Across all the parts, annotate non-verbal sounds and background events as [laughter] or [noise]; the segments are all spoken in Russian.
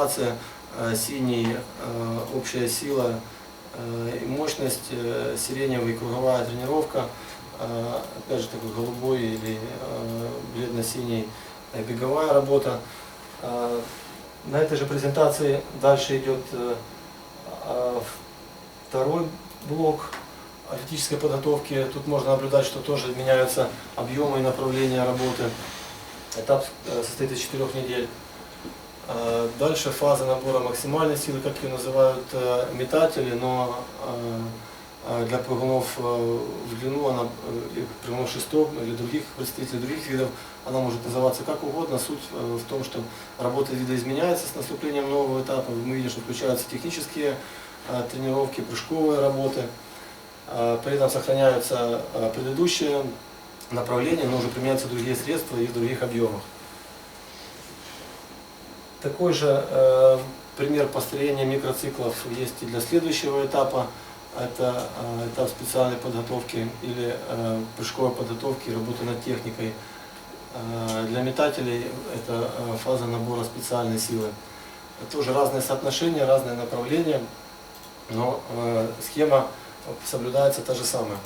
Презентация, э, Синий, э, общая сила э, и мощность, сиреневый, круговая тренировка, опять же такой голубой или бледно-синий беговая работа. На этой же презентации дальше идет второй блок атлетической подготовки. Тут можно наблюдать, что тоже меняются объемы и направления работы. Этап состоит из четырех недель. Э, Дальше фаза набора максимальной силы, как ее называют э, метатели, но э, для прыгунов в длину, она, прыгунов шестов или других представителей других видов, она может называться как угодно. Суть в том, что работа вида изменяется с наступлением нового этапа. Мы видим, что включаются технические тренировки, прыжковые работы. При этом сохраняются предыдущие направления, но уже применяются другие средства и в других объемах. Такой же э, пример построения микроциклов есть и для следующего этапа. Это э, этап специальной подготовки или э, прыжковой подготовки, работы над техникой. Э, для метателей это э, фаза набора специальной силы. Тоже разные соотношения, разные направления, но э, схема соблюдается та же самая.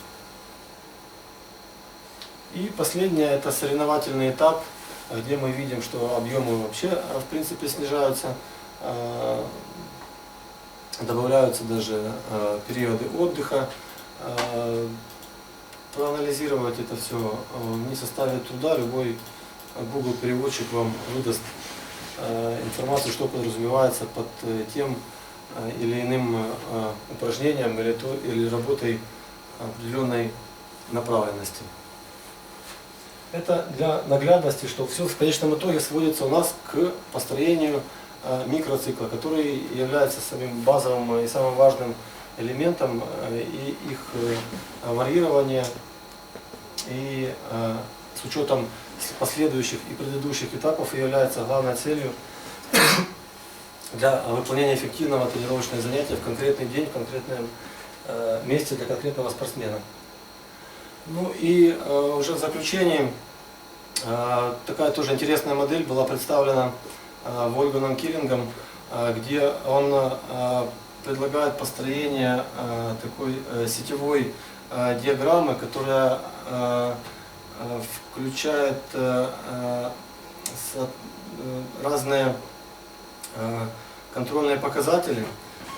И последнее это соревновательный этап, где мы видим, что объемы вообще э, в принципе снижаются, э, добавляются даже э, периоды отдыха. Проанализировать это все не составит труда, любой Google переводчик вам выдаст информацию, что подразумевается под тем или иным упражнением или работой определенной направленности. Это для наглядности, что все в конечном итоге сводится у нас к построению э, микроцикла, который является самым базовым и самым важным элементом э, и их э, варьирования и с учетом последующих и предыдущих этапов является главной целью для выполнения эффективного тренировочного занятия в конкретный день, в конкретном месте для конкретного спортсмена. Ну и э, уже в заключении э, такая тоже интересная модель была представлена э, Вольганом Киллингом, э, где он э, предлагает построение э, такой э, сетевой э, диаграммы, которая э, э, включает э, э, со- э, разные э, контрольные показатели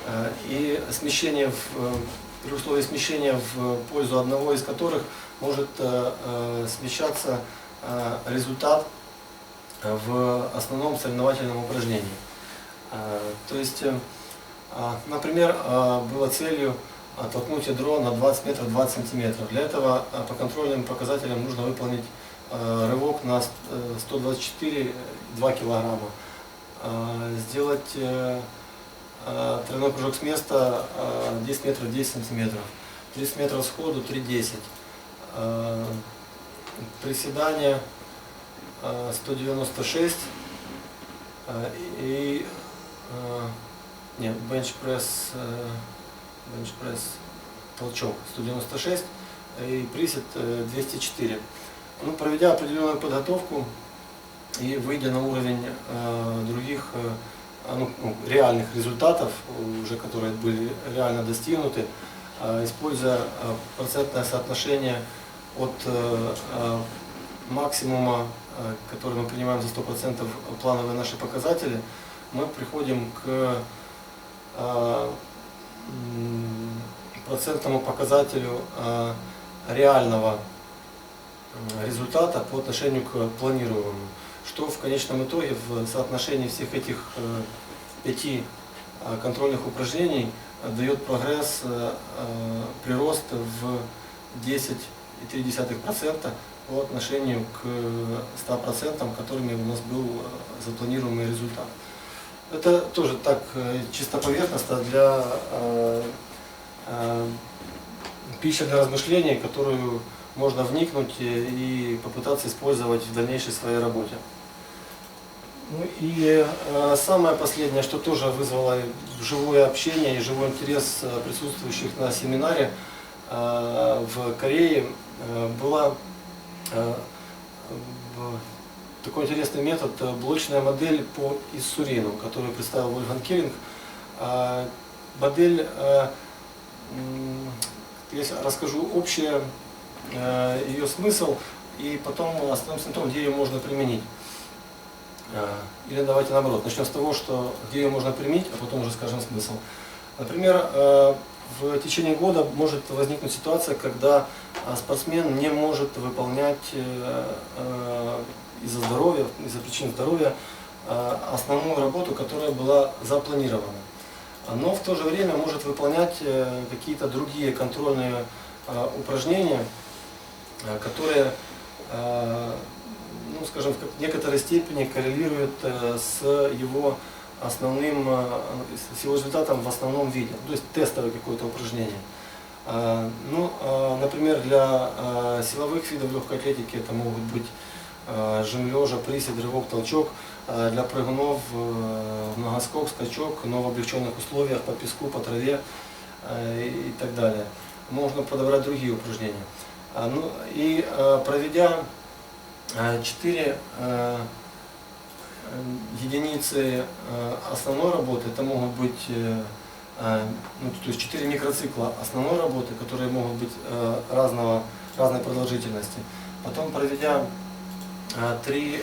э, и смещение в, э, при условии смещения в пользу одного из которых может э, э, смещаться э, результат в основном соревновательном упражнении. То есть, а, например, было целью оттолкнуть ядро на 20 метров 20 сантиметров. Для этого по контрольным показателям нужно выполнить рывок на с- э, 124,2 килограмма. Сделать тройной прыжок с места э, 10 метров 10 сантиметров. 30 метров сходу 3,10. Э, Приседание э, 196 э, и э, нет, бенчпресс, э, бенчпресс толчок 196 и присед э, 204. Ну, проведя определенную подготовку и выйдя на уровень э, других э, ну, ну, реальных результатов, уже которые были реально достигнуты, э, используя э, процентное соотношение от э, максимума, который мы принимаем за 100% плановые наши показатели, мы приходим к процентному показателю реального результата по отношению к планируемому, что в конечном итоге в соотношении всех этих э, пяти э, контрольных упражнений э, дает прогресс, прирост в 10,3% по отношению к 100%, которыми у нас был запланируемый результат. Это тоже так чисто поверхностно для э, э, пища для размышлений, которую можно вникнуть и попытаться использовать в дальнейшей своей работе. Ну и э, самое последнее, что тоже вызвало живое общение и живой интерес э, присутствующих на семинаре э, в Корее, э, была э, такой интересный метод, э, блочная модель по Иссурину, которую представил Вольфган Келлинг. А, Модель, э, я расскажу общее э, ее смысл, и потом остановимся на том, где ее можно применить. Э, Или давайте наоборот, начнем с того, что где ее можно применить, а потом уже скажем смысл. Например, э, в течение года может возникнуть ситуация, когда а, спортсмен не может выполнять э, э, из-за здоровья, из-за причин здоровья э, основную работу, которая была запланирована. Но в то же время может выполнять э, какие-то другие контрольные э, упражнения, э, которые, э, ну, скажем, в некоторой степени коррелируют э, с его основным, э, с его результатом в основном виде, то есть тестовое какое-то упражнение. А, Ну, например, для силовых видов легкой атлетики это могут быть жим лежа, присед, рывок, толчок. Для прыгунов э, многоскок, скачок, но в облегченных условиях по песку, по траве э, и так далее. Можно подобрать другие упражнения. Ну и э, проведя 4 единицы э, основной работы, это могут быть э, э, ну, то есть 4 микроцикла основной работы, которые могут быть э, разного, разной продолжительности. Потом проведя 3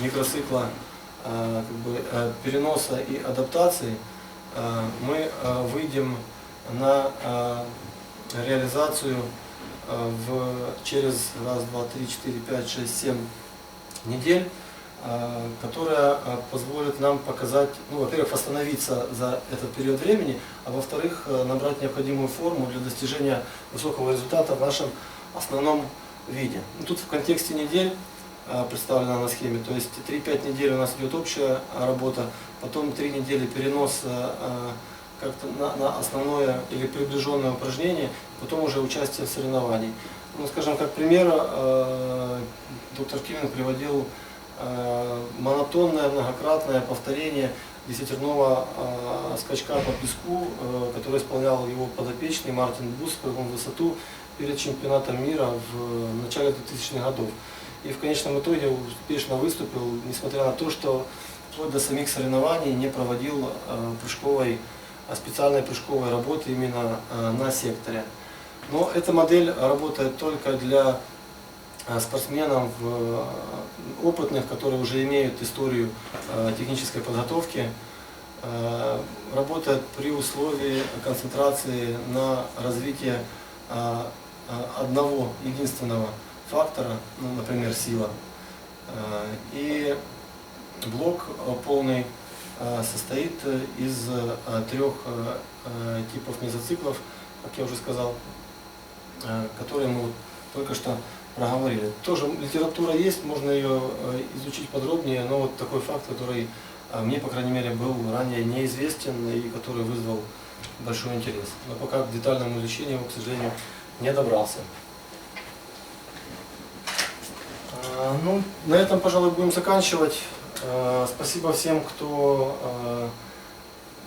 микроцикла э, как бы, э, переноса и адаптации, э, мы э, выйдем на э, реализацию э, в, через раз, два, три, четыре, пять, шесть, семь недель, э, которая э, позволит нам показать, ну, во-первых, восстановиться за этот период времени, а во-вторых, э, набрать необходимую форму для достижения высокого результата в нашем основном виде. Ну, тут в контексте недель э, представлена на схеме, то есть 3-5 недель у нас идет общая работа, потом 3 недели перенос э, э, как-то на, на основное или приближенное упражнение, потом уже участие в соревновании. Ну, скажем, как пример, э, доктор Кивин приводил э, монотонное многократное повторение десятерного э, скачка по песку, э, который исполнял его подопечный Мартин Бус в высоту перед чемпионатом мира в начале 2000-х годов. И в конечном итоге успешно выступил, несмотря на то, что вплоть до самих соревнований не проводил э, прыжковой, э, специальной прыжковой работы именно э, на секторе. Но эта модель работает только для э, спортсменов э, опытных, которые уже имеют историю технической подготовки, работает при условии концентрации на развитие одного единственного фактора, ну, например, сила. И блок полный состоит из э, трех э, э, типов мезоциклов, как я уже сказал, э, которые мы только что проговорили. Тоже литература есть, можно ее э, изучить подробнее, но вот такой факт, который э, мне, по крайней мере, был ранее неизвестен и который вызвал большой интерес. Но пока к детальному изучению, к сожалению, не добрался. Ну, на этом, пожалуй, будем заканчивать. Э, Спасибо всем, кто э,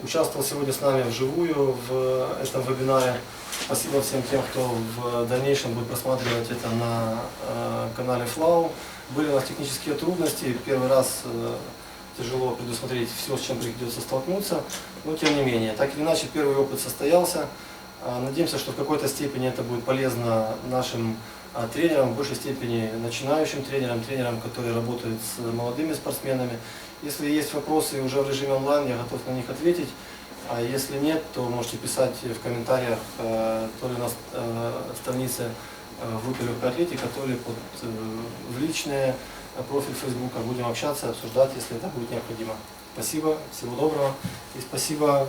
участвовал сегодня с нами вживую в этом вебинаре. Спасибо всем тем, кто в дальнейшем будет просматривать это на э, канале Флау. Были у нас технические трудности. Первый раз тяжело предусмотреть все, с чем придется столкнуться. Но тем не менее, так или иначе, первый опыт состоялся. Надеемся, что в какой-то степени это будет полезно нашим тренерам, в большей степени начинающим тренерам, тренерам, которые работают с молодыми спортсменами. Если есть вопросы уже в режиме онлайн, я готов на них ответить. А если нет, то можете писать в комментариях э, то ли на э, странице э, группе легкой атлетика, то ли под, в личное профиль Фейсбука. Будем общаться, обсуждать, если это будет необходимо. Спасибо, всего доброго. И спасибо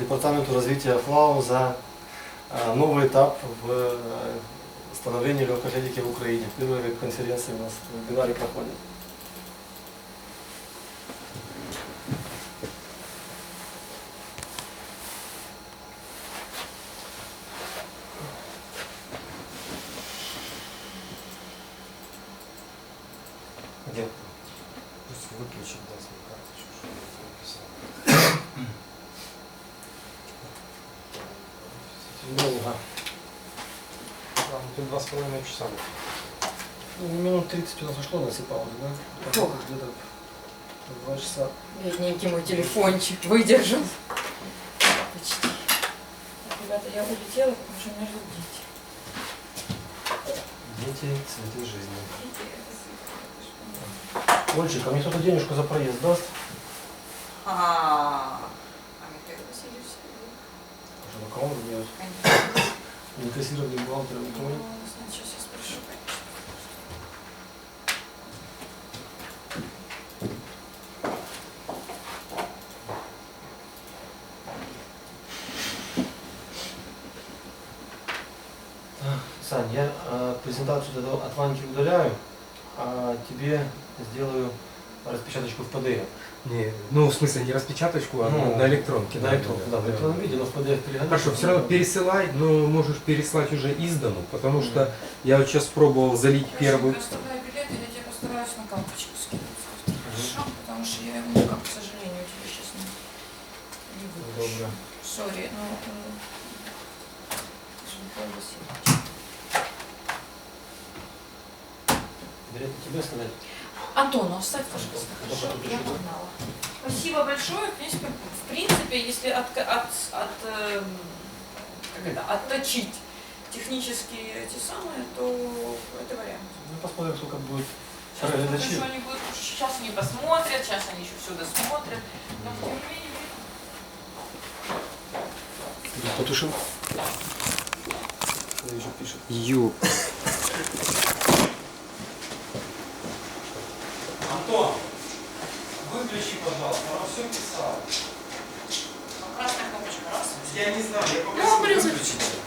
Департаменту развития ФЛАУ за новый этап в э, становлении легкой атлетики в Украине. Первая конференция у нас в вебинаре проходит. Где? Пусть выключит, да, свою карточку, чтобы я записал. [coughs] Долго. Тут два с половиной часа. Ну, минут 30 у нас ушло на паузы, да? Где-то два часа. Бедненький мой телефончик выдержал. Почти. Так, Ребята, я улетела, потому что меня ждут дети. Дети, цветы жизни. Ольчик, а мне кто-то денежку за проезд даст? А, а Михаил Васильевич? Что, на кого он бухгалтера, никого нет? Ну, значит, сейчас. Так, Сань, я э, презентацию от Ваньки удаляю, а тебе сделаю распечаточку в PDF. Не, ну в смысле не распечаточку, а Ну, на электронке. Да, электронку, да, в электронном виде, но в PDF. Хорошо, все равно пересылай, но можешь переслать уже издану, потому что я вот сейчас пробовал залить первую. Я оставляю билет, или я тебе постараюсь на карточку скинуть. Хорошо, потому что я его никак, к сожалению, тебе сейчас не, не выпущу. Добре. Сори, ну... Михаил Васильевич. Билет на тебе оставлять? Антону оставь, пожалуйста, Хорошо. Я погнала. Спасибо большое. В принципе, в принципе если от, от, от, эм, как это, отточить технические эти самые, то это вариант. Ну, посмотрим, сколько будет Сейчас что они будут. Сейчас они посмотрят, сейчас они еще все досмотрят. Но тем не менее, потушил? Что еще пишет? Ю. Антон, выключи, пожалуйста, она все писала. красная кнопочка раз. Я не знаю, я Ну, попросил блин, выключить.